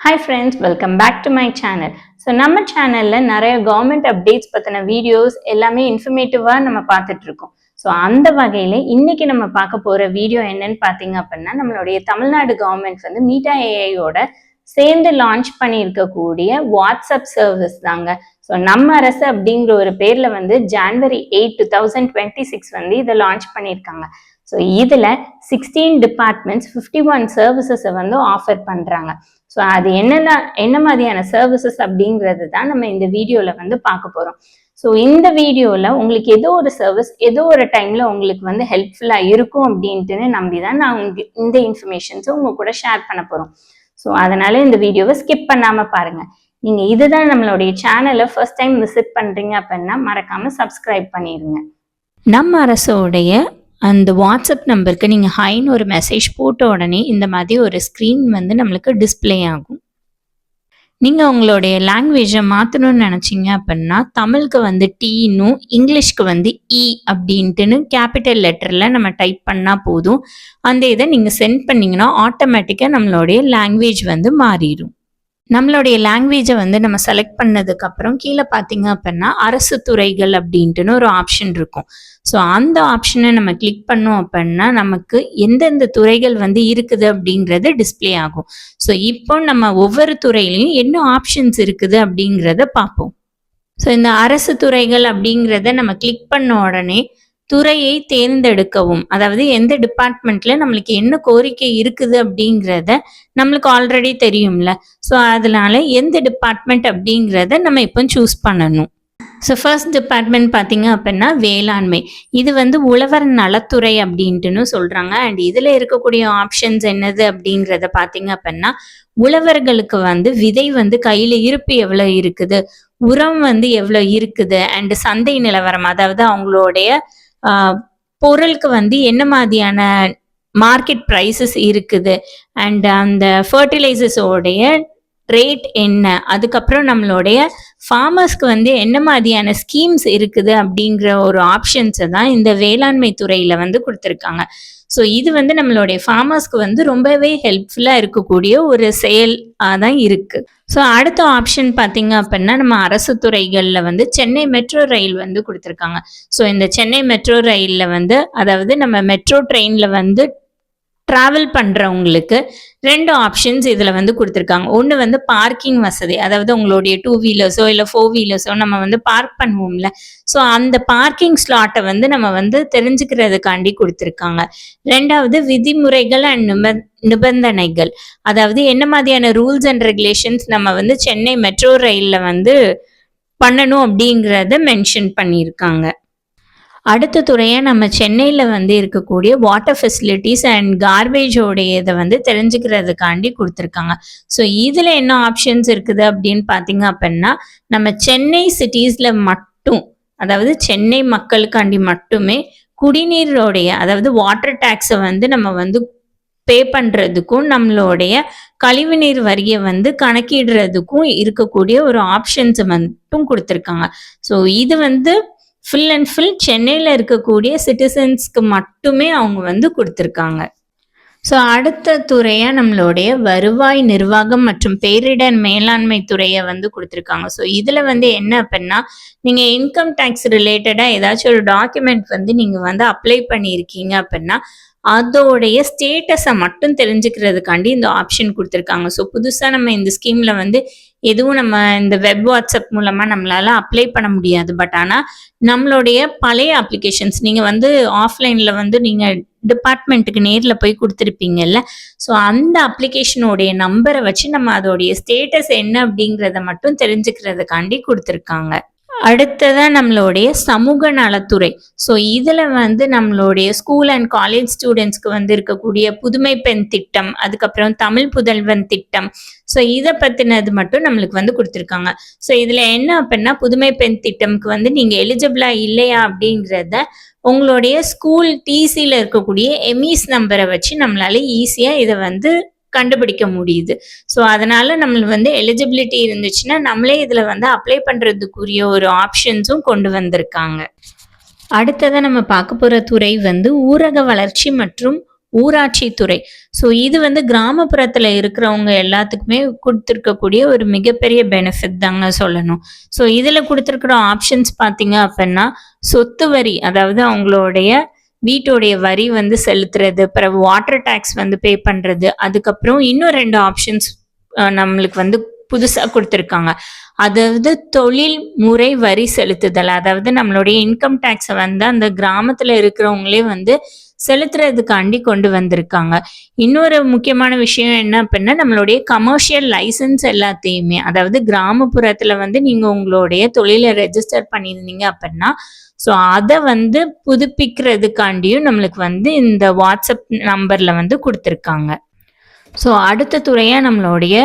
Hi friends welcome back to my channel so நம்ம சேனலில் நிறைய கவர்மெண்ட் அப்டேட்ஸ் பற்றின வீடியோஸ் எல்லாமே இன்ஃபர்மேட்டிவாக நம்ம பார்த்துட்ருக்கோம் ஸோ அந்த வகையில் இன்னைக்கு நம்ம பார்க்க போகிற வீடியோ என்னன்னு பார்த்தீங்க அப்படின்னா நம்மளுடைய தமிழ்நாடு கவர்மெண்ட் வந்து மீட்டா ஏஐயோட சேர்ந்து லான்ச் பண்ணியிருக்கக்கூடிய வாட்ஸ்அப் சர்வீஸ் தாங்க. ஸோ நம்ம அரசு அப்படிங்கிற ஒரு பேரில் வந்து January eight two thousand twenty six வந்து இதை லான்ச் பண்ணியிருக்காங்க. ஸோ இதில் சிக்ஸ்டீன் டிபார்ட்மெண்ட்ஸ் ஃபிஃப்டி ஒன் சர்வீசஸை வந்து ஆஃபர் பண்ணுறாங்க ஸோ அது என்னென்ன என்ன மாதிரியான சர்வீசஸ் அப்படிங்கிறது தான் நம்ம இந்த வீடியோவில் வந்து பார்க்க போகிறோம் ஸோ இந்த வீடியோவில் உங்களுக்கு ஏதோ ஒரு சர்வீஸ் ஏதோ ஒரு டைமில் உங்களுக்கு வந்து ஹெல்ப்ஃபுல்லாக இருக்கும் அப்படின்ட்டுன்னு நம்பி தான் நான் உங்களுக்கு இந்த இன்ஃபர்மேஷன்ஸை உங்கள் கூட ஷேர் பண்ண போகிறோம் ஸோ அதனால இந்த வீடியோவை ஸ்கிப் பண்ணாமல் பாருங்கள் நீங்கள் இதுதான் நம்மளுடைய சேனலை ஃபர்ஸ்ட் டைம் விசிட் பண்ணுறீங்க அப்படின்னா மறக்காமல் சப்ஸ்கிரைப் பண்ணிடுங்க நம்ம அரசோடைய அந்த வாட்ஸ்அப் நம்பருக்கு நீங்கள் ஹைன்னு ஒரு மெசேஜ் போட்ட உடனே இந்த மாதிரி ஒரு ஸ்க்ரீன் வந்து நம்மளுக்கு டிஸ்ப்ளே ஆகும். நீங்கள் உங்களுடைய லாங்குவேஜை மாற்றணும்னு நினச்சிங்க அப்படின்னா தமிழுக்கு வந்து டீனும் இங்கிலீஷ்க்கு வந்து இ அப்படின்ட்டுன்னு கேபிட்டல் லெட்டரில் நம்ம டைப் பண்ணால் போதும். அந்த இதை நீங்கள் சென்ட் பண்ணிங்கன்னா ஆட்டோமேட்டிக்காக நம்மளுடைய லாங்குவேஜ் வந்து மாறிடும். நம்மளுடைய லாங்குவேஜை வந்து நம்ம செலக்ட் பண்ணதுக்கப்புறம் கீழே பார்த்தீங்க அப்படின்னா அரசு துறைகள் அப்படின்ட்டுன்னு ஒரு ஆப்ஷன் இருக்கும். ஸோ அந்த ஆப்ஷனை நம்ம கிளிக் பண்ணோம் அப்படின்னா நமக்கு எந்தெந்த துறைகள் வந்து இருக்குது அப்படிங்கிறது டிஸ்ப்ளே ஆகும். ஸோ இப்போ நம்ம ஒவ்வொரு துறையிலையும் என்ன ஆப்ஷன்ஸ் இருக்குது அப்படிங்கிறத பார்ப்போம். ஸோ இந்த அரசு துறைகள் அப்படிங்கிறத நம்ம கிளிக் பண்ண உடனே துறையை தேர்ந்தெடுக்கவும். அதாவது எந்த டிபார்ட்மெண்ட்ல நம்மளுக்கு என்ன கோரிக்கை இருக்குது அப்படிங்கிறத நம்மளுக்கு ஆல்ரெடி தெரியும்ல. ஸோ அதனால எந்த டிபார்ட்மெண்ட் அப்படிங்கிறத நம்ம இப்போ சூஸ் பண்ணணும். ஸோ ஃபர்ஸ்ட் டிபார்ட்மெண்ட் பார்த்தீங்க அப்படின்னா வேளாண்மை. இது வந்து உழவர் நலத்துறை அப்படின்ட்டுன்னு சொல்கிறாங்க அண்ட் இதில் இருக்கக்கூடிய ஆப்ஷன்ஸ் என்னது அப்படிங்கிறத பார்த்தீங்க அப்படின்னா உழவர்களுக்கு வந்து விதை வந்து கையில் இருப்பு எவ்வளோ இருக்குது? உரம் வந்து எவ்வளோ இருக்குது? அண்ட் சந்தை நிலவரம் அதாவது அவங்களுடைய பொருளுக்கு வந்து என்ன மாதிரியான மார்க்கெட் ப்ரைஸஸ் இருக்குது? அண்ட் அந்த ஃபர்டிலைசர்ஸோடைய ரேட் என்ன? அதுக்கப்புறம் நம்மளுடைய ஃபார்மர்ஸ்க்கு வந்து என்ன மாதிரியான ஸ்கீம்ஸ் இருக்குது அப்படிங்கிற ஒரு ஆப்ஷன்ஸை தான் இந்த வேளாண்மை துறையில் வந்து கொடுத்துருக்காங்க. ஸோ இது வந்து நம்மளுடைய ஃபார்மர்ஸ்க்கு வந்து ரொம்பவே ஹெல்ப்ஃபுல்லாக இருக்கக்கூடிய ஒரு செயலாக தான் இருக்குது ஸோ அடுத்த ஆப்ஷன் பார்த்தீங்க அப்படின்னா நம்ம அரசு துறைகளில் வந்து சென்னை மெட்ரோ ரயில் வந்து கொடுத்துருக்காங்க. ஸோ இந்த சென்னை மெட்ரோ ரயிலில் வந்து அதாவது நம்ம மெட்ரோ ட்ரெயினில் வந்து ட்ராவல் பண்ணுறவங்களுக்கு ரெண்டு ஆப்ஷன்ஸ் இதில் வந்து கொடுத்துருக்காங்க. ஒன்று வந்து பார்க்கிங் வசதி. அதாவது உங்களுடைய டூ வீலர்ஸோ இல்லை ஃபோர் வீலர்ஸோ நம்ம வந்து பார்க் பண்ணுவோம்ல. ஸோ அந்த பார்க்கிங் ஸ்லாட்டை வந்து நம்ம வந்து தெரிஞ்சுக்கிறதுக்காண்டி கொடுத்துருக்காங்க. ரெண்டாவது விதிமுறைகள் அண்ட் நிப நிபந்தனைகள். அதாவது என்ன மாதிரியான ரூல்ஸ் அண்ட் ரெகுலேஷன்ஸ் நம்ம வந்து சென்னை மெட்ரோ ரயிலில் வந்து பண்ணணும் அப்படிங்கிறத மென்ஷன் பண்ணியிருக்காங்க. அடுத்த துறையாக நம்ம சென்னையில் வந்து இருக்கக்கூடிய வாட்டர் ஃபெசிலிட்டிஸ் அண்ட் கார்பேஜோடைய இதை வந்து தெரிஞ்சுக்கிறதுக்காண்டி கொடுத்துருக்காங்க. ஸோ இதில் என்ன ஆப்ஷன்ஸ் இருக்குது அப்படின்னு பார்த்தீங்க அப்படின்னா நம்ம சென்னை சிட்டிஸில் மட்டும் அதாவது சென்னை மக்களுக்காண்டி மட்டுமே குடிநீரோடைய அதாவது வாட்டர் டேக்ஸை வந்து நம்ம வந்து பே பண்ணுறதுக்கும் நம்மளுடைய கழிவுநீர் வரியை வந்து கணக்கிடுறதுக்கும் இருக்கக்கூடிய ஒரு ஆப்ஷன்ஸை மட்டும் கொடுத்துருக்காங்க. ஸோ இது வந்து ஃபுல் அண்ட் ஃபுல் சென்னையில் இருக்கக்கூடிய சிட்டிசன்ஸ்க்கு மட்டுமே அவங்க வந்து கொடுத்துருக்காங்க. ஸோ அடுத்த துறையாக நம்மளுடைய வருவாய் நிர்வாகம் மற்றும் பேரிடர் மேலாண்மை துறையை வந்து கொடுத்துருக்காங்க. ஸோ இதில் வந்து என்ன அப்படின்னா நீங்கள் இன்கம் டேக்ஸ் ரிலேட்டடாக ஏதாச்சும் ஒரு டாக்குமெண்ட் வந்து நீங்கள் வந்து அப்ளை பண்ணியிருக்கீங்க அப்படின்னா அதோடைய ஸ்டேட்டஸை மட்டும் தெரிஞ்சுக்கிறதுக்காண்டி இந்த ஆப்ஷன் கொடுத்துருக்காங்க. ஸோ புதுசாக நம்ம இந்த ஸ்கீமில் வந்து எதுவும் நம்ம இந்த வெப் வாட்ஸ்அப் மூலமாக நம்மளால் அப்ளை பண்ண முடியாது. பட் ஆனால் நம்மளுடைய பழைய அப்ளிகேஷன்ஸ் நீங்கள் வந்து ஆஃப்லைனில் வந்து நீங்கள் டிபார்ட்மெண்ட்டுக்கு நேரில் போய் கொடுத்துருப்பீங்கல்ல. ஸோ அந்த அப்ளிகேஷனோடைய நம்பரை வச்சு நம்ம அதோடைய ஸ்டேட்டஸ் என்ன அப்படிங்கிறத மட்டும் தெரிஞ்சுக்கிறதுக்காண்டி கொடுத்துருக்காங்க. அடுத்ததான் நம்மளுடைய சமூக நலத்துறை. ஸோ இதில் வந்து நம்மளுடைய ஸ்கூல் அண்ட் காலேஜ் ஸ்டூடெண்ட்ஸ்க்கு வந்து இருக்கக்கூடிய புதுமை பெண் திட்டம் அதுக்கப்புறம் தமிழ் புதல்வன் திட்டம். ஸோ இதை பற்றினது மட்டும் நம்மளுக்கு வந்து கொடுத்துருக்காங்க. ஸோ இதில் என்ன அப்படின்னா புதுமை பெண் திட்டம்க்கு வந்து நீங்கள் எலிஜிபிளாக இல்லையா அப்படிங்கிறத உங்களுடைய ஸ்கூல் டிசியில் இருக்கக்கூடிய எம்இஸ் நம்பரை வச்சு நம்மளால ஈஸியாக இதை வந்து கண்டுபிடிக்க முடியுது. ஸோ அதனால நம்மளுக்கு வந்து எலிஜிபிலிட்டி இருந்துச்சுன்னா நம்மளே இதில் வந்து அப்ளை பண்ணுறதுக்குரிய ஒரு ஆப்ஷன்ஸும் கொண்டு வந்திருக்காங்க. அடுத்ததாக நம்ம பார்க்க போகிற துறை வந்து ஊரக வளர்ச்சி மற்றும் ஊராட்சி துறை. ஸோ இது வந்து கிராமப்புறத்தில் இருக்கிறவங்க எல்லாத்துக்குமே கொடுத்துருக்கக்கூடிய ஒரு மிகப்பெரிய பெனிஃபிட் தாங்க சொல்லணும். ஸோ இதில் கொடுத்துருக்குற ஆப்ஷன்ஸ் பார்த்தீங்க அப்படின்னா சொத்து வரி அதாவது அவங்களுடைய வீட்டோடைய வரி வந்து செலுத்துறது பிறகு வாட்டர் டேக்ஸ் வந்து பே பண்ணுறது அதுக்கப்புறம் இன்னும் ரெண்டு ஆப்ஷன்ஸ் நம்மளுக்கு வந்து புதுசாக கொடுத்துருக்காங்க. அதாவது தொழில் முறை வரி செலுத்துதல் அதாவது நம்மளுடைய இன்கம் டேக்ஸை வந்து அந்த கிராமத்தில் இருக்கிறவங்களே வந்து செலுத்துறதுக்காண்டி கொண்டு வந்திருக்காங்க. இன்னொரு முக்கியமான விஷயம் என்ன அப்படின்னா நம்மளுடைய கமர்ஷியல் லைசன்ஸ் எல்லாத்தையுமே அதாவது கிராமப்புறத்தில் வந்து நீங்கள் உங்களுடைய தொழிலை ரெஜிஸ்டர் பண்ணியிருந்தீங்க அப்படின்னா ஸோ அதை வந்து புதுப்பிக்கிறதுக்காண்டியும் நம்மளுக்கு வந்து இந்த வாட்ஸ்அப் நம்பரில் வந்து கொடுத்துருக்காங்க. ஸோ அடுத்த துறையாக நம்மளுடைய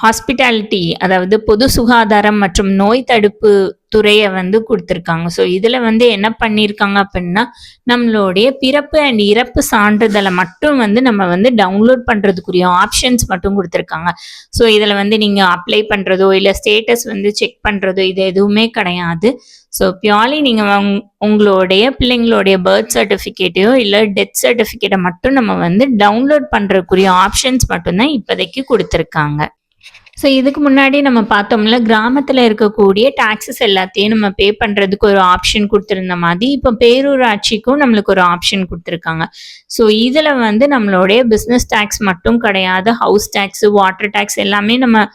ஹாஸ்பிட்டாலிட்டி அதாவது பொது சுகாதாரம் மற்றும் நோய் தடுப்பு துறையை வந்து கொடுத்துருக்காங்க. ஸோ இதில் வந்து என்ன பண்ணியிருக்காங்க அப்படின்னா நம்மளுடைய பிறப்பு அண்ட் இறப்பு சான்றிதழை மட்டும் வந்து நம்ம வந்து டவுன்லோட் பண்ணுறதுக்குரிய ஆப்ஷன்ஸ் மட்டும் கொடுத்துருக்காங்க. ஸோ இதில் வந்து நீங்கள் அப்ளை பண்ணுறதோ இல்லை ஸ்டேட்டஸ் வந்து செக் பண்ணுறதோ இது எதுவுமே கிடையாது. ஸோ பியூர்லி நீங்கள் உங்களுடைய பிள்ளைங்களுடைய பர்த் சர்டிஃபிகேட்டையோ இல்லை டெத் சர்டிஃபிகேட்டை மட்டும் நம்ம வந்து டவுன்லோட் பண்ணுறதுக்குரிய ஆப்ஷன்ஸ் மட்டும்தான் இப்போதைக்கு கொடுத்துருக்காங்க. ஸோ இதுக்கு முன்னாடி நம்ம பார்த்தோம்ல கிராமத்தில் இருக்கக்கூடிய டாக்ஸஸ் எல்லாத்தையும் நம்ம பே பண்ணுறதுக்கு ஒரு ஆப்ஷன் கொடுத்துருந்த மாதிரி இப்போ பேரூராட்சிக்கும் நம்மளுக்கு ஒரு ஆப்ஷன் கொடுத்துருக்காங்க. ஸோ இதில் வந்து நம்மளுடைய பிஸ்னஸ் டேக்ஸ் மட்டும் கிடையாது ஹவுஸ் டேக்ஸ் வாட்டர் டேக்ஸ் எல்லாமே நம்ம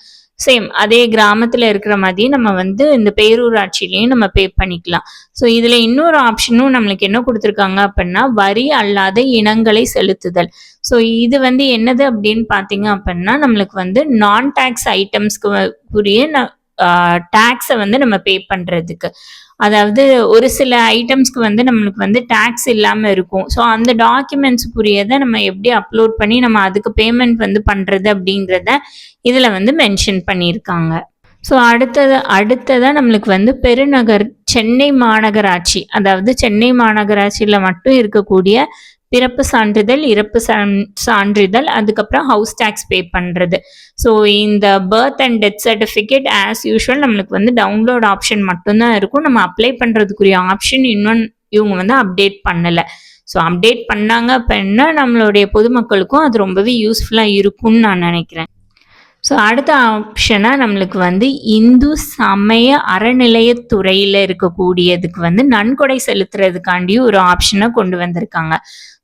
சேம் அதே கிராமத்தில் இருக்கிற மாதிரி நம்ம வந்து இந்த பேரூராட்சிலையும் நம்ம பே பண்ணிக்கலாம். ஸோ இதில் இன்னொரு ஆப்ஷனும் நம்மளுக்கு என்ன கொடுத்துருக்காங்க அப்படின்னா வரி அல்லாத இனங்களை செலுத்துதல். ஸோ இது வந்து என்னது அப்படின்னு பார்த்தீங்க அப்படின்னா நம்மளுக்கு வந்து நான் டேக்ஸ் ஐட்டம்ஸ்க்கு உரிய டேக்ஸை வந்து நம்ம பே பண்ணுறதுக்கு அதாவது ஒரு சில ஐட்டம்ஸ்க்கு வந்து நம்மளுக்கு வந்து டேக்ஸ் இல்லாமல் இருக்கும். ஸோ அந்த டாக்குமெண்ட்ஸுக்குரியதை நம்ம எப்படி அப்லோட் பண்ணி நம்ம அதுக்கு பேமெண்ட் வந்து பண்ணுறது அப்படிங்கிறத இதில் வந்து மென்ஷன் பண்ணியிருக்காங்க. ஸோ அடுத்தது அடுத்ததாக நம்மளுக்கு வந்து பெருநகர் சென்னை மாநகராட்சி அதாவது சென்னை மாநகராட்சியில் மட்டும் இருக்கக்கூடிய பிறப்பு சான்றிதழ் இறப்பு சான்றிதழ் அதுக்கப்புறம் ஹவுஸ் டேக்ஸ் பே பண்ணுறது ஸோ இந்த birth and death certificate as usual நம்மளுக்கு வந்து டவுன்லோட் ஆப்ஷன் மட்டும்தான் இருக்கும். நம்ம அப்ளை பண்ணுறதுக்குரிய ஆப்ஷன் இன்னும் இவங்க வந்து அப்டேட் பண்ணலை. ஸோ அப்டேட் பண்ணாங்க அப்படின்னா நம்மளுடைய பொதுமக்களுக்கும் அது ரொம்பவே யூஸ்ஃபுல்லாக இருக்கும்னு நான் நினைக்கிறேன். ஸோ அடுத்த ஆப்ஷனாக நம்மளுக்கு வந்து இந்து சமய அறநிலையத்துறையில் இருக்கக்கூடியதுக்கு வந்து நன்கொடை செலுத்துறதுக்காண்டியும் ஒரு ஆப்ஷனை கொண்டு வந்திருக்காங்க.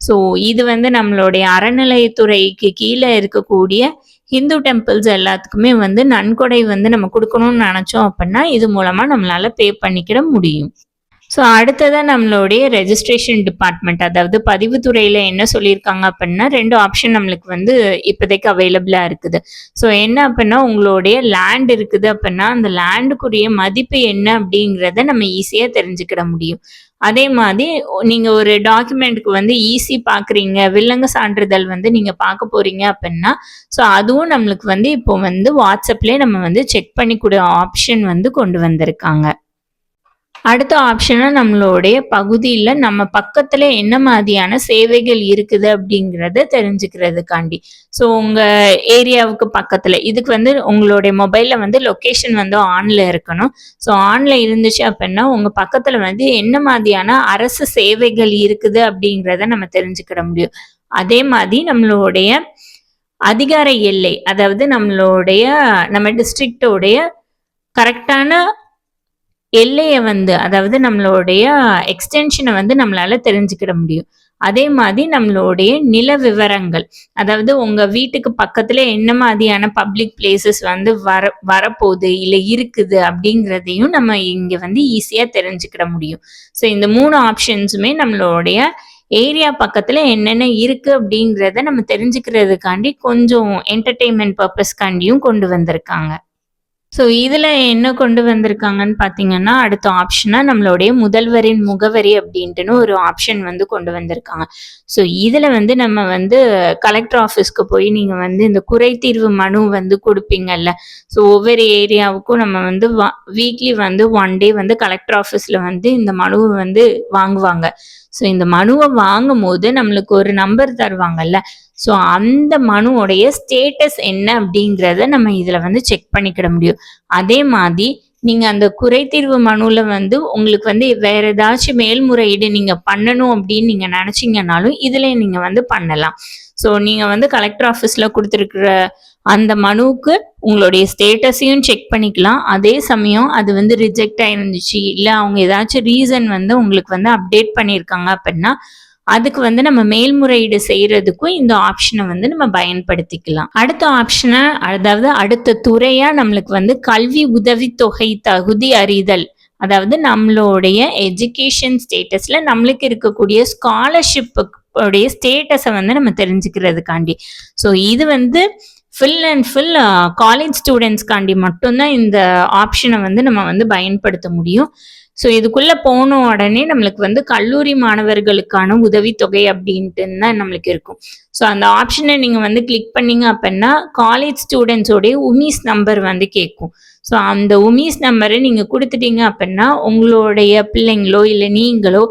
ஸோ இது வந்து நம்மளுடைய அறநிலையத்துறைக்கு கீழே இருக்கக்கூடிய ஹிந்து டெம்பிள்ஸ் எல்லாத்துக்குமே வந்து நன்கொடை வந்து நம்ம கொடுக்கணும்னு நினச்சோம் அப்படின்னா இது மூலமாக நம்மளால பே பண்ணிக்கிட முடியும். ஸோ அடுத்ததாக நம்மளுடைய ரெஜிஸ்ட்ரேஷன் டிபார்ட்மெண்ட் அதாவது பதிவுத்துறையில் என்ன சொல்லியிருக்காங்க அப்படின்னா ரெண்டு ஆப்ஷன் நம்மளுக்கு வந்து இப்போதைக்கு அவைலபிளாக இருக்குது. ஸோ என்ன அப்படின்னா உங்களுடைய லேண்ட் இருக்குது அப்படின்னா அந்த லேண்டுக்குரிய மதிப்பு என்ன அப்படிங்கிறத நம்ம ஈஸியாக தெரிஞ்சுக்கிட முடியும். அதே மாதிரி நீங்கள் ஒரு டாக்குமெண்ட்டுக்கு வந்து ஈஸி பார்க்குறீங்க வில்லங்க சான்றிதழ் வந்து நீங்கள் பார்க்க போகிறீங்க அப்படின்னா ஸோ அதுவும் நம்மளுக்கு வந்து இப்போ வந்து வாட்ஸ்அப்லேயே நம்ம வந்து செக் பண்ணி ஆப்ஷன் வந்து கொண்டு வந்திருக்காங்க. அடுத்த ஆப்ஷனாக நம்மளுடைய பகுதியில் நம்ம பக்கத்தில் என்ன மாதிரியான சேவைகள் இருக்குது அப்படிங்கிறத தெரிஞ்சுக்கிறதுக்காண்டி. ஸோ உங்கள் ஏரியாவுக்கு பக்கத்தில் இதுக்கு வந்து உங்களுடைய மொபைலில் வந்து லொக்கேஷன் வந்து ஆனில் இருக்கணும். ஸோ ஆனில் இருந்துச்சு அப்படின்னா உங்கள் பக்கத்தில் வந்து என்ன மாதிரியான அரசு சேவைகள் இருக்குது அப்படிங்கிறத நம்ம தெரிஞ்சுக்கிட முடியும். அதே மாதிரி நம்மளுடைய அதிகார எல்லை அதாவது நம்மளுடைய நம்ம டிஸ்ட்ரிக்டோடைய கரெக்டான எல்லையை வந்து அதாவது நம்மளுடைய எக்ஸ்டென்ஷனை வந்து நம்மளால தெரிஞ்சுக்கிட முடியும். அதே மாதிரி நம்மளுடைய நில விவரங்கள் அதாவது உங்க வீட்டுக்கு பக்கத்துல என்ன மாதிரியான பப்ளிக் பிளேசஸ் வந்து வர வரப்போகுது இல்லை இருக்குது அப்படிங்கிறதையும் நம்ம இங்க வந்து ஈஸியா தெரிஞ்சுக்கிட முடியும். ஸோ இந்த மூணு ஆப்ஷன்ஸுமே நம்மளுடைய ஏரியா பக்கத்துல என்னென்ன இருக்கு அப்படிங்கிறத நம்ம தெரிஞ்சுக்கிறதுக்காண்டி கொஞ்சம் என்டர்டெயின்மெண்ட் பர்பஸ்க்காண்டியும் கொண்டு வந்திருக்காங்க. ஸோ இதில் என்ன கொண்டு வந்திருக்காங்கன்னு பார்த்தீங்கன்னா அடுத்த ஆப்ஷனாக நம்மளுடைய முதல்வரின் முகவரி அப்படின்ட்டுன்னு ஒரு ஆப்ஷன் வந்து கொண்டு வந்திருக்காங்க. ஸோ இதில் வந்து நம்ம வந்து கலெக்டர் ஆஃபீஸ்க்கு போய் நீங்கள் வந்து இந்த குறை தீர்வு மனு வந்து கொடுப்பீங்கல்ல. ஸோ ஒவ்வொரு ஏரியாவுக்கும் நம்ம வந்து வீக்லி வந்து ஒன் டே வந்து கலெக்டர் ஆஃபீஸில் வந்து இந்த மனுவை வந்து வாங்குவாங்க. ஸோ இந்த மனுவை வாங்கும் போது நம்மளுக்கு ஒரு நம்பர் தருவாங்கல்ல. ஸோ அந்த மனுவோடைய ஸ்டேட்டஸ் என்ன அப்படிங்கிறத நம்ம இதில் வந்து செக் பண்ணிக்கிட முடியும். அதே மாதிரி நீங்கள் அந்த குறைத்தீர்வு மனுவில் வந்து உங்களுக்கு வந்து வேற ஏதாச்சும் மேல்முறையீடு நீங்கள் பண்ணணும் அப்படின்னு நீங்கள் நினச்சிங்கனாலும் இதில் நீங்கள் வந்து பண்ணலாம். ஸோ நீங்கள் வந்து கலெக்டர் ஆஃபீஸில் கொடுத்துருக்குற அந்த மனுவுக்கு உங்களுடைய ஸ்டேட்டஸையும் செக் பண்ணிக்கலாம். அதே சமயம் அது வந்து ரிஜெக்ட் ஆயிருந்துச்சு இல்லை அவங்க ஏதாச்சும் ரீசன் வந்து உங்களுக்கு வந்து அப்டேட் பண்ணியிருக்காங்க அப்படின்னா அதுக்கு வந்து நம்ம மேல்முறையீடு செய்யறதுக்கும் இந்த ஆப்ஷனை வந்து நம்ம பயன்படுத்திக்கலாம். அடுத்த ஆப்ஷனை அதாவது அடுத்த துறையா நம்மளுக்கு வந்து கல்வி உதவித்தொகை தகுதி அறிதல் அதாவது நம்மளுடைய எஜுகேஷன் ஸ்டேட்டஸ்ல நம்மளுக்கு இருக்கக்கூடிய ஸ்காலர்ஷிப்புடைய ஸ்டேட்டஸை வந்து நம்ம தெரிஞ்சுக்கிறதுக்காண்டி. ஸோ இது வந்து ஃபுல் அண்ட் ஃபுல் காலேஜ் ஸ்டூடெண்ட்ஸ்க்காண்டி மட்டும்தான் இந்த ஆப்ஷனை வந்து நம்ம வந்து பயன்படுத்த முடியும். ஸோ இதுக்குள்ள போன உடனே நம்மளுக்கு வந்து கல்லூரி மாணவர்களுக்கான உதவித்தொகை அப்படின்ட்டு தான் நம்மளுக்கு இருக்கும். ஸோ அந்த ஆப்ஷனை நீங்கள் வந்து கிளிக் பண்ணீங்க அப்படின்னா காலேஜ் ஸ்டூடெண்ட்ஸோடைய உமீஸ் நம்பர் வந்து கேட்கும். ஸோ அந்த உமீஸ் நம்பரை நீங்கள் கொடுத்துட்டீங்க அப்படின்னா உங்களுடைய பிள்ளைங்களோ இல்லை நீங்களோ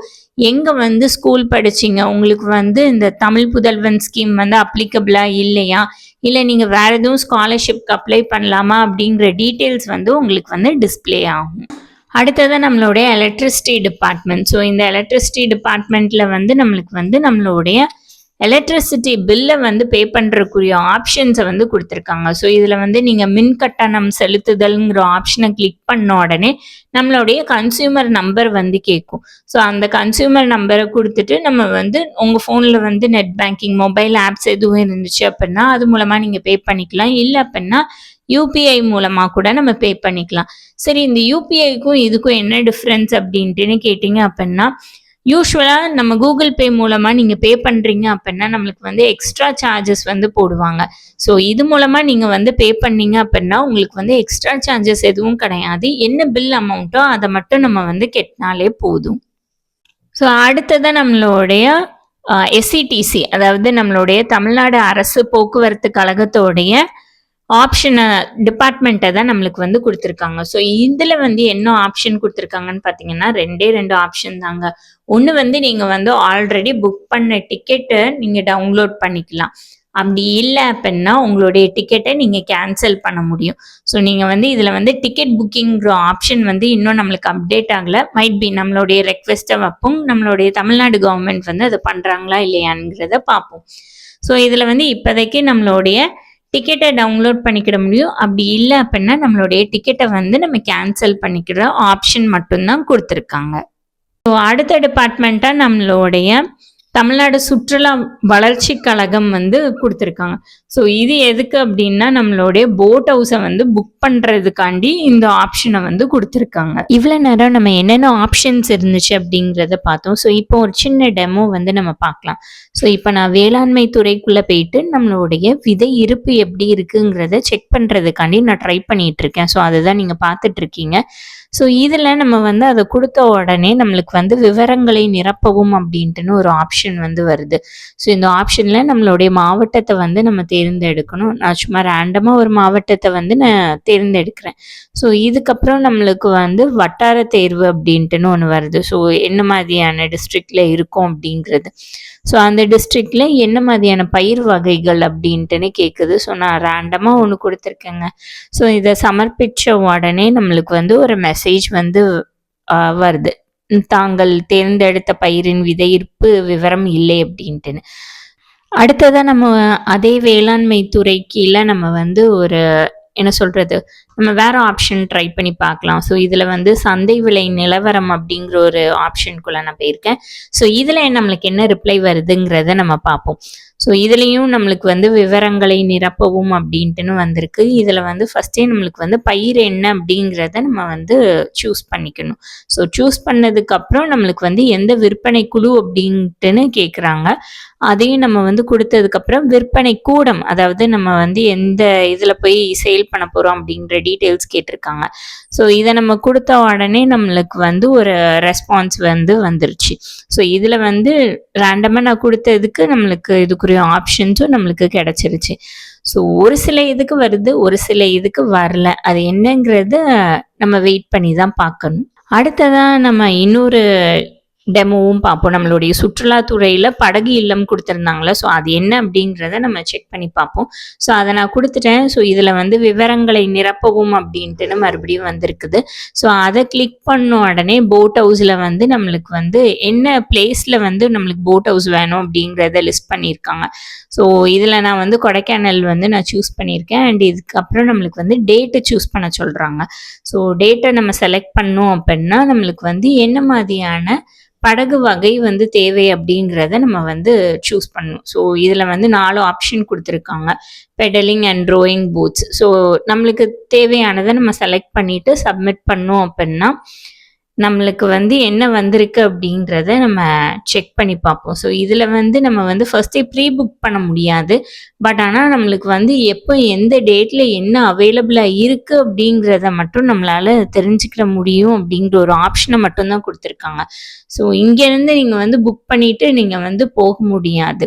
எங்கே வந்து ஸ்கூல் படிச்சீங்க உங்களுக்கு வந்து இந்த தமிழ் புதல்வன் ஸ்கீம் வந்து அப்ளிகபிளாக இல்லையா? இல்லை நீங்கள் வேறு எதுவும் ஸ்காலர்ஷிப்க்கு அப்ளை பண்ணலாமா அப்படிங்கிற டீட்டெயில்ஸ் வந்து உங்களுக்கு வந்து டிஸ்ப்ளே ஆகும். அடுத்தது நம்மளுடைய எலக்ட்ரிசிட்டி டிபார்ட்மெண்ட் ஸோ இந்த எலக்ட்ரிசிட்டி டிபார்ட்மெண்ட்டில் வந்து நம்மளுக்கு வந்து நம்மளுடைய எலக்ட்ரிசிட்டி பில்லை வந்து பே பண்ணுறக்குரிய ஆப்ஷன்ஸை வந்து கொடுத்துருக்காங்க. ஸோ இதில் வந்து நீங்கள் மின் கட்டணம் செலுத்துதல்ங்கிற ஆப்ஷனை கிளிக் பண்ண உடனே நம்மளுடைய கன்சியூமர் நம்பர் வந்து கேட்கும் ஸோ அந்த கன்சியூமர் நம்பரை கொடுத்துட்டு நம்ம வந்து உங்கள் ஃபோனில் வந்து நெட் பேங்கிங் மொபைல் ஆப்ஸ் எதுவும் இருந்துச்சு அப்படின்னா அது மூலமாக நீங்கள் பே பண்ணிக்கலாம். இல்லை அப்படின்னா யூபிஐ மூலமாக கூட நம்ம பே பண்ணிக்கலாம். சரி இந்த யூபிஐக்கும் இதுக்கும் என்ன டிஃப்ரென்ஸ் அப்படின்ட்டுன்னு கேட்டிங்க அப்படின்னா யூஸ்வலாக நம்ம கூகுள் பே மூலமாக நீங்கள் பே பண்ணுறீங்க அப்படின்னா நம்மளுக்கு வந்து எக்ஸ்ட்ரா சார்ஜஸ் வந்து போடுவாங்க. ஸோ இது மூலமாக நீங்கள் வந்து பே பண்ணீங்க அப்படின்னா உங்களுக்கு வந்து எக்ஸ்ட்ரா சார்ஜஸ் எதுவும் கிடையாது. என்ன பில் அமௌண்ட்டோ அதை மட்டும் நம்ம வந்து கெட்டினாலே போதும். ஸோ அடுத்ததாக நம்மளுடைய எஸ்சிடிசி அதாவது நம்மளுடைய தமிழ்நாடு அரசு போக்குவரத்து கழகத்தோடைய ஆப்ஷனை டிபார்ட்மெண்ட்டை தான் நம்மளுக்கு வந்து கொடுத்துருக்காங்க. ஸோ இதில் வந்து என்ன ஆப்ஷன் கொடுத்துருக்காங்கன்னு பார்த்தீங்கன்னா ரெண்டே ரெண்டு ஆப்ஷன் தாங்க. ஒன்று வந்து நீங்கள் வந்து ஆல்ரெடி புக் பண்ண டிக்கெட்டை நீங்கள் டவுன்லோட் பண்ணிக்கலாம். அப்படி இல்லை அப்படின்னா உங்களுடைய டிக்கெட்டை நீங்கள் கேன்சல் பண்ண முடியும். ஸோ நீங்கள் வந்து இதில் வந்து டிக்கெட் புக்கிங்கிற ஆப்ஷன் வந்து இன்னும் நம்மளுக்கு அப்டேட் ஆகலை. மைட் பி நம்மளுடைய ரெக்வெஸ்ட்டை வைப்போம். நம்மளுடைய தமிழ்நாடு கவர்மெண்ட் வந்து அதை பண்ணுறாங்களா இல்லையாங்கிறத பார்ப்போம். ஸோ இதில் வந்து இப்போதைக்கு நம்மளுடைய டிக்கெட்டை டவுன்லோட் பண்ணிக்கிட முடியும். அப்படி இல்லை அப்படின்னா நம்மளுடைய டிக்கெட்டை வந்து நம்ம கேன்சல் பண்ணிக்கிற ஆப்ஷன் மட்டும்தான் கொடுத்துருக்காங்க. ஸோ அடுத்த டிபார்ட்மெண்ட்டாக நம்மளுடைய தமிழ்நாடு சுற்றுலா வளர்ச்சி கழகம் வந்து கொடுத்துருக்காங்க. ஸோ இது எதுக்கு அப்படின்னா நம்மளுடைய போட் ஹவுஸை வந்து புக் பண்ணுறதுக்காண்டி இந்த ஆப்ஷனை வந்து கொடுத்துருக்காங்க. இவ்வளோ நேரம் நம்ம என்னென்ன ஆப்ஷன்ஸ் இருந்துச்சு அப்படிங்கிறத பார்த்தோம். ஸோ இப்போ ஒரு சின்ன டெமோ வந்து நம்ம பார்க்கலாம். ஸோ இப்போ நான் வேளாண்மை துறைக்குள்ளே போயிட்டு நம்மளுடைய விதை இருப்பு எப்படி இருக்குங்கிறத செக் பண்ணுறதுக்காண்டி நான் ட்ரை பண்ணிட்டு இருக்கேன். ஸோ அதுதான் நீங்கள் பார்த்துட்டு இருக்கீங்க. ஸோ இதில் நம்ம வந்து அதை கொடுத்த உடனே நம்மளுக்கு வந்து விவரங்களை நிரப்பவும் அப்படின்ட்டுன்னு ஒரு ஆப்ஷன் ஆப்ஷன் வந்து வருது. ஸோ இந்த ஆப்ஷனில் நம்மளுடைய மாவட்டத்தை வந்து நம்ம தேர்ந்தெடுக்கணும். நான் சும்மா ரேண்டமாக ஒரு மாவட்டத்தை வந்து நான் தேர்ந்தெடுக்கிறேன். ஸோ இதுக்கப்புறம் நம்மளுக்கு வந்து வட்டார தேர்வு அப்படின்ட்டுன்னு ஒன்று வருது. ஸோ என்ன மாதிரியான டிஸ்ட்ரிக்டில் இருக்கும் அப்படிங்கிறது. ஸோ அந்த டிஸ்ட்ரிக்டில் என்ன மாதிரியான பயிர் வகைகள் அப்படின்ட்டுன்னு கேட்குது ஸோ நான் ரேண்டமாக ஒன்று கொடுத்துருக்கேங்க. ஸோ இதை சமர்ப்பித்த உடனே நம்மளுக்கு வந்து ஒரு மெசேஜ் வந்து வருது. தாங்கள் தேர்ந்தெடுத்த பயிரின் விதையிருப்பு விவரம் இல்லை அப்படின்ட்டுன்னு. அடுத்ததா நம்ம அதே வேளாண்மை துறை கீழே நம்ம வந்து ஒரு என்ன சொல்றது நம்ம வேற ஆப்ஷன் ட்ரை பண்ணி பார்க்கலாம். ஸோ இதுல வந்து சந்தை விலை நிலவரம் அப்படிங்கிற ஒரு ஆப்ஷனுக்குள்ள நான் போயிருக்கேன். ஸோ இதுல நம்மளுக்கு என்ன ரிப்ளை வருதுங்கிறத நம்ம பார்ப்போம். ஸோ இதுலேயும் நம்மளுக்கு வந்து விவரங்களை நிரப்பவும் அப்படின்ட்டுன்னு வந்திருக்கு. இதில் வந்து ஃபஸ்ட்டே நம்மளுக்கு வந்து பயிர் என்ன அப்படிங்கிறத நம்ம வந்து சூஸ் பண்ணிக்கணும். ஸோ சூஸ் பண்ணதுக்கப்புறம் நம்மளுக்கு வந்து எந்த விற்பனை குழு அப்படின்ட்டுன்னு கேட்குறாங்க அதையும் நம்ம வந்து கொடுத்ததுக்கப்புறம் விற்பனை கூடம் அதாவது நம்ம வந்து எந்த இதில் போய் சேல் பண்ண போகிறோம் அப்படிங்கிற டீட்டெயில்ஸ் கேட்டிருக்காங்க. ஸோ இதை நம்ம கொடுத்த உடனே நம்மளுக்கு வந்து ஒரு ரெஸ்பான்ஸ் வந்து வந்துருச்சு. ஸோ இதில் வந்து ரேண்டமாக நான் கொடுத்ததுக்கு நம்மளுக்கு இதுக்கு இதுக்குரிய ஆப்ஷன்ஸும் நம்மளுக்கு கிடச்சிருச்சு. ஸோ ஒரு சில இதுக்கு வருது ஒரு சில இதுக்கு வரல. அது என்னங்கிறத நம்ம வெயிட் பண்ணி தான் பார்க்கணும். அடுத்ததாக நம்ம இன்னொரு டெமோவும் பார்ப்போம். நம்மளுடைய சுற்றுலாத்துறையில் படகு இல்லம் கொடுத்துருந்தாங்களே? ஸோ அது என்ன அப்படிங்கிறத நம்ம செக் பண்ணி பார்ப்போம். ஸோ அதை நான் கொடுத்துட்டேன். ஸோ இதில் வந்து விவரங்களை நிரப்பவும் அப்படின்ட்டுன்னு மறுபடியும் வந்திருக்குது. ஸோ அதை கிளிக் பண்ண உடனே போட் ஹவுஸில் வந்து நம்மளுக்கு வந்து என்ன பிளேஸில் வந்து நம்மளுக்கு போட் ஹவுஸ் வேணும் அப்படிங்கிறத லிஸ்ட் பண்ணியிருக்காங்க. ஸோ இதில் நான் வந்து கொடைக்கானல் வந்து நான் சூஸ் பண்ணியிருக்கேன். அண்ட் இதுக்கப்புறம் நம்மளுக்கு வந்து டேட்டை சூஸ் பண்ண சொல்கிறாங்க ஸோ டேட்டை நம்ம செலக்ட் பண்ணோம் அப்படின்னா நம்மளுக்கு வந்து என்ன மாதிரியான படகு வகை வந்து தேவை அப்படிங்கிறத நம்ம வந்து சூஸ் பண்ணணும். ஸோ இதில் வந்து நாலு ஆப்ஷன் கொடுத்துருக்காங்க. Pedalling and rowing boats so நம்மளுக்கு தேவையானதை நம்ம செலக்ட் பண்ணிட்டு சப்மிட் பண்ணோம் அப்படின்னா நம்மளுக்கு வந்து என்ன வந்திருக்கு அப்படின்றத நம்ம செக் பண்ணி பார்ப்போம். ஸோ இதில் வந்து நம்ம வந்து ஃபஸ்ட்டே ப்ரீ புக் பண்ண முடியாது. பட் ஆனால் நம்மளுக்கு வந்து எப்போ எந்த டேட்டில் என்ன அவைலபிளாக இருக்குது அப்படிங்கிறத மட்டும் நம்மளால் தெரிஞ்சுக்கிற முடியும் அப்படிங்கிற ஒரு ஆப்ஷனை மட்டும்தான் கொடுத்துருக்காங்க. ஸோ இங்கேருந்து நீங்கள் வந்து புக் பண்ணிவிட்டு நீங்கள் வந்து போக முடியாது.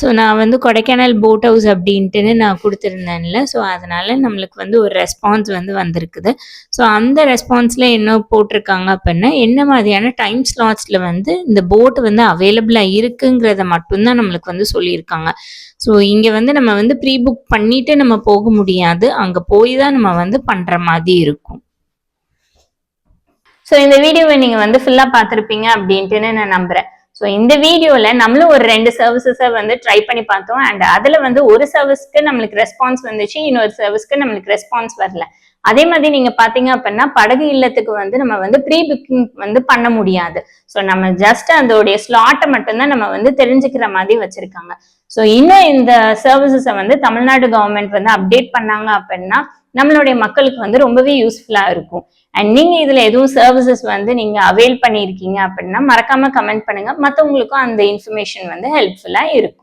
ஸோ நான் வந்து கொடைக்கானல் போட் ஹவுஸ் அப்படின்ட்டுன்னு நான் கொடுத்துருந்தேன்ல. ஸோ அதனால் நம்மளுக்கு வந்து ஒரு ரெஸ்பான்ஸ் வந்து வந்திருக்குது. ஸோ அந்த ரெஸ்பான்ஸில் என்ன இருக்காங்க அப்படின்னா என்ன மாதிரியான டைம் ஸ்லாட்ஸில் வந்து இந்த போட் வந்து அவைலபிளாக இருக்குங்கிறத மட்டும்தான் நம்மளுக்கு வந்து சொல்லியிருக்காங்க. ஸோ இங்கே வந்து நம்ம வந்து ப்ரீ புக் பண்ணிட்டு நம்ம போக முடியாது. அங்கே போய் தான் நம்ம வந்து பண்ணுற மாதிரி இருக்கும். ஸோ இந்த வீடியோவை நீங்கள் வந்து ஃபுல்லாக பார்த்துருப்பீங்க அப்படின்ட்டுன்னு நான் நம்புகிறேன் ஸோ இந்த வீடியோவில் நம்மளும் ஒரு ரெண்டு சர்வீசஸை வந்து ட்ரை பண்ணி பார்த்தோம். அண்ட் அதில் வந்து ஒரு சர்வீஸ்க்கு நம்மளுக்கு ரெஸ்பான்ஸ் வந்துச்சு இன்னொரு சர்வீஸ்க்கு நம்மளுக்கு ரெஸ்பான்ஸ் வரல. அதே மாதிரி நீங்க பாத்தீங்க அப்படின்னா படகு இல்லத்துக்கு வந்து நம்ம வந்து ப்ரீ புக்கிங் வந்து பண்ண முடியாது. ஸோ நம்ம ஜஸ்ட் அதோடைய ஸ்லாட்டை மட்டும்தான் நம்ம வந்து தெரிஞ்சுக்கிற மாதிரி வச்சிருக்காங்க. ஸோ இன்னும் இந்த சர்வீசஸை வந்து தமிழ்நாடு கவர்மெண்ட் வந்து அப்டேட் பண்ணாங்க அப்படின்னா நம்மளுடைய மக்களுக்கு வந்து ரொம்பவே யூஸ்ஃபுல்லா இருக்கும். அண்ட் நீங்க இதுல எதுவும் சர்வீசஸ் வந்து நீங்க அவைல் பண்ணியிருக்கீங்க அப்படின்னா மறக்காம கமெண்ட் பண்ணுங்க. மற்றவங்களுக்கும் அந்த இன்ஃபர்மேஷன் வந்து ஹெல்ப்ஃபுல்லா இருக்கும்.